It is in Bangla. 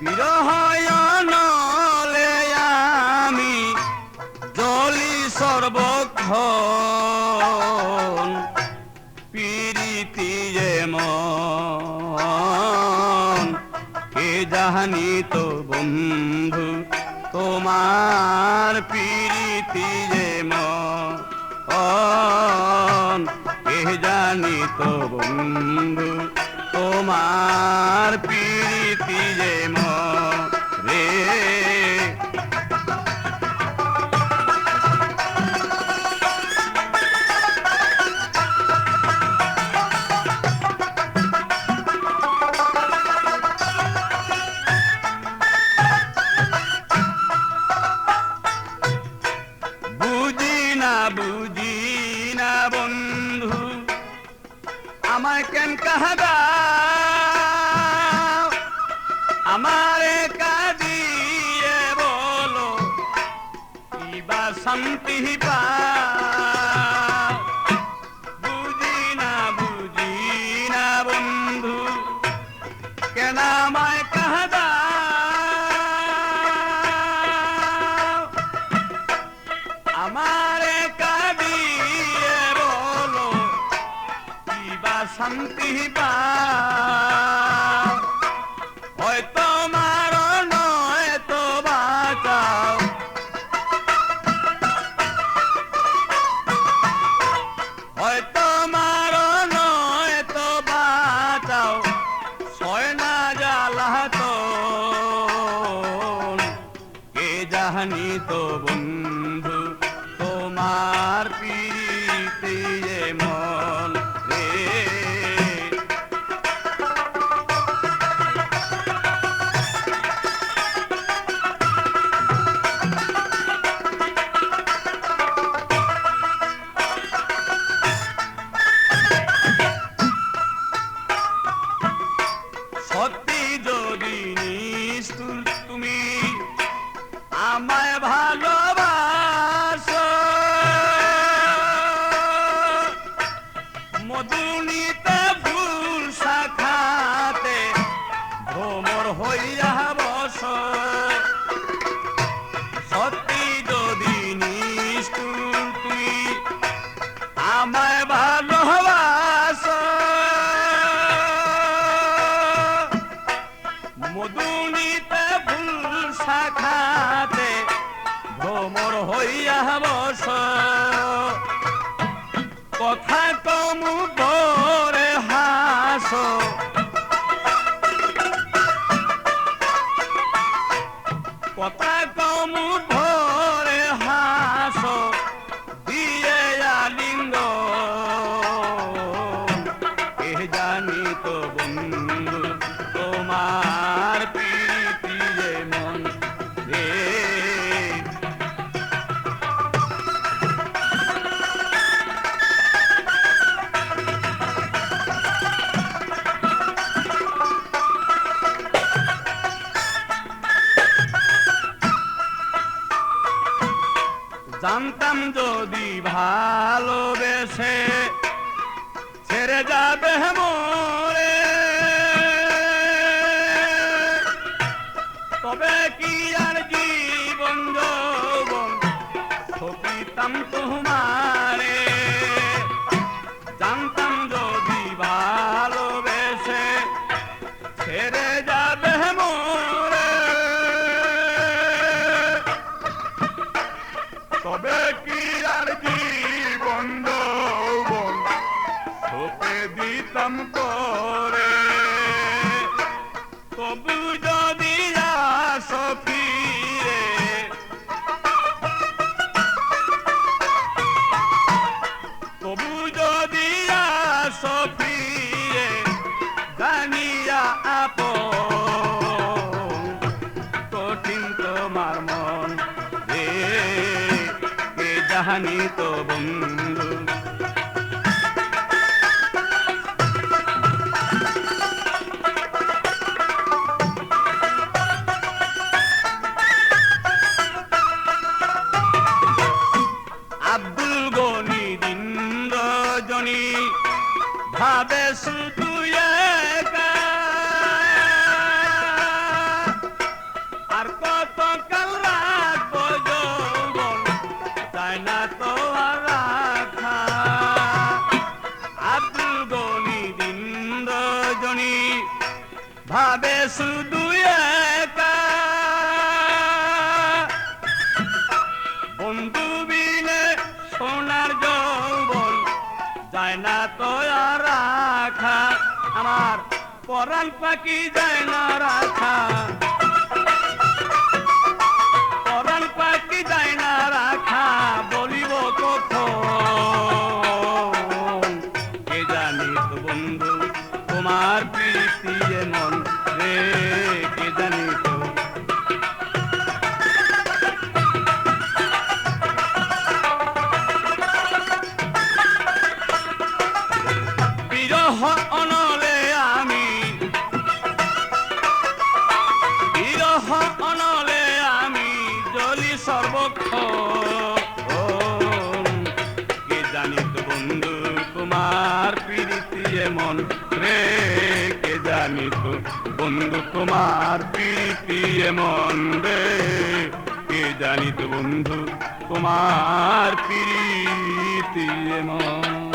বিরহয়নলে জাহানি তো বন্ধু তোমার পিরিতি যেমন। কে জানি তো বন্ধু তোমার পিরিতি না বন্ধু আমায় কেন কাহাদা আমারে কাঁদিয়ে বলো কিবা শান্তি পা শান্তি পা হয়তো মার, নয় তো বাঁচাও। হয়তো মার, নয় তো বাঁচাও। ছয় না জ্বালা কে জাহানি তো বন্ধু, তোমার পিতে মধুনিতে ফুল শাখাতে ভ্রমর হইয়া বস। কথা কমু পরে হাস। কথা কমু জানতাম যদি ভালোবেসে ছেড়ে যাবে মরে। তবে কি আর জীবন যৌবন সপিতাম তোমারে দিতাম করে। তবু যদি আস ফিরে। তবু যদি আস ফিরে জানিয়া আপন। কঠিন তোমার মন রে জাহানি তো বন্ধু। হবে শুধু আর কত কাল রাখব যৌবন তাই না তো রাখা আব্দুল গনি দিন রজনী, ভাবে শুধু পরাণ পাখি যায় না রাখা। পরাণ পাখি যায় না রাখা, বলিব কখন? কে জানি তো বন্ধু, তোমার প্রীতি এমন রে? কে জানি তো? বিরহ সর্বক্ষণ। কে জানি তো বন্ধু, তোমার প্রীতি এমন রে। কে জানি তো বন্ধু, তোমার প্রীতি এমন রে। কে জানি তো বন্ধু, তোমার প্রীতি এমন।